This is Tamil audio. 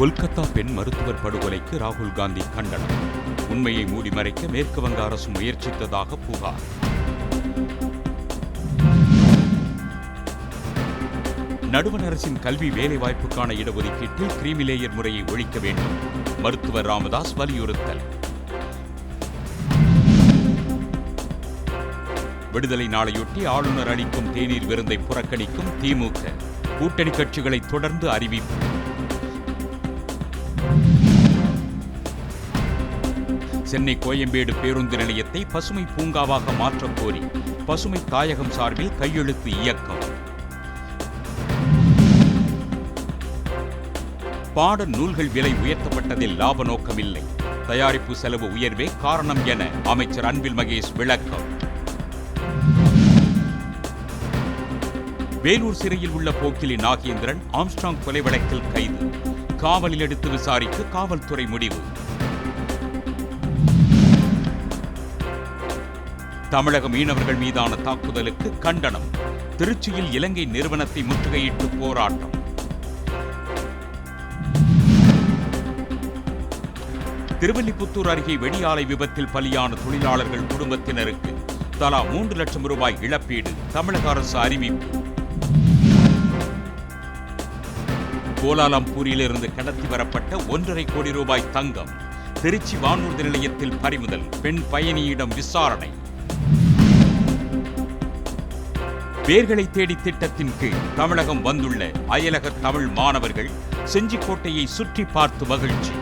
கொல்கத்தா பெண் மருத்துவர் படுகொலைக்கு ராகுல் காந்தி கண்டனம். உண்மையை மூடி மறைக்க மேற்கு வங்க அரசு முயற்சித்ததாக புகார். நடுவண் அரசின் கல்வி வேலைவாய்ப்புக்கான இடஒதுக்கீட்டில் கிரீமிலேயர் முறையை ஒழிக்க வேண்டும். மருத்துவர் ராமதாஸ் வலியுறுத்தல். விடுதலை நாளையொட்டி ஆளுநர் அளிக்கும் தேநீர் விருந்தை புறக்கணிக்கும் திமுக. கூட்டணி கட்சிகளை தொடர்ந்து அறிவிப்பு. சென்னை கோயம்பேடு பேருந்து நிலையத்தை பசுமை பூங்காவாக மாற்றக் கோரி பசுமை தாயகம் சார்பில் கையெழுத்து இயக்கம். பாட நூல்கள் விலை உயர்த்தப்பட்டதில் லாப நோக்கமில்லை. தயாரிப்பு செலவு உயர்வே காரணம் என அமைச்சர் அன்பில் மகேஷ் விளக்கம். வேலூர் சிறையில் உள்ள போக்கிலி நாகேந்திரன் ஆம்ஸ்ட்ராங் கொலை வழக்கில் கைது. காவலில் எடுத்து விசாரிக்க காவல்துறை முடிவு. தமிழக மீனவர்கள் மீதான தாக்குதலுக்கு கண்டனம். திருச்சியில் இலங்கை நிறுவனத்தை முற்றுகையிட்டு போராட்டம். திருவல்லிபுத்தூர் அருகே வெடியாலை விபத்தில் பலியான தொழிலாளர்கள் குடும்பத்தினருக்கு தலா மூன்று லட்சம் ரூபாய் இழப்பீடு தமிழக அரசு அறிவிப்பு. கோலாலம்பூரிலிருந்து கடத்தி வரப்பட்ட ஒன்றரை கோடி ரூபாய் தங்கம் திருச்சி வானூர்தி நிலையத்தில் பறிமுதல் பெண் பயணியிடம் விசாரணை. வேர்களை தேடி திட்டத்தின் கீழ் தமிழகம் வந்துள்ள அயலக தமிழ் மாணவர்கள் செஞ்சிக்கோட்டையை சுற்றி பார்த்து மகிழ்ச்சி.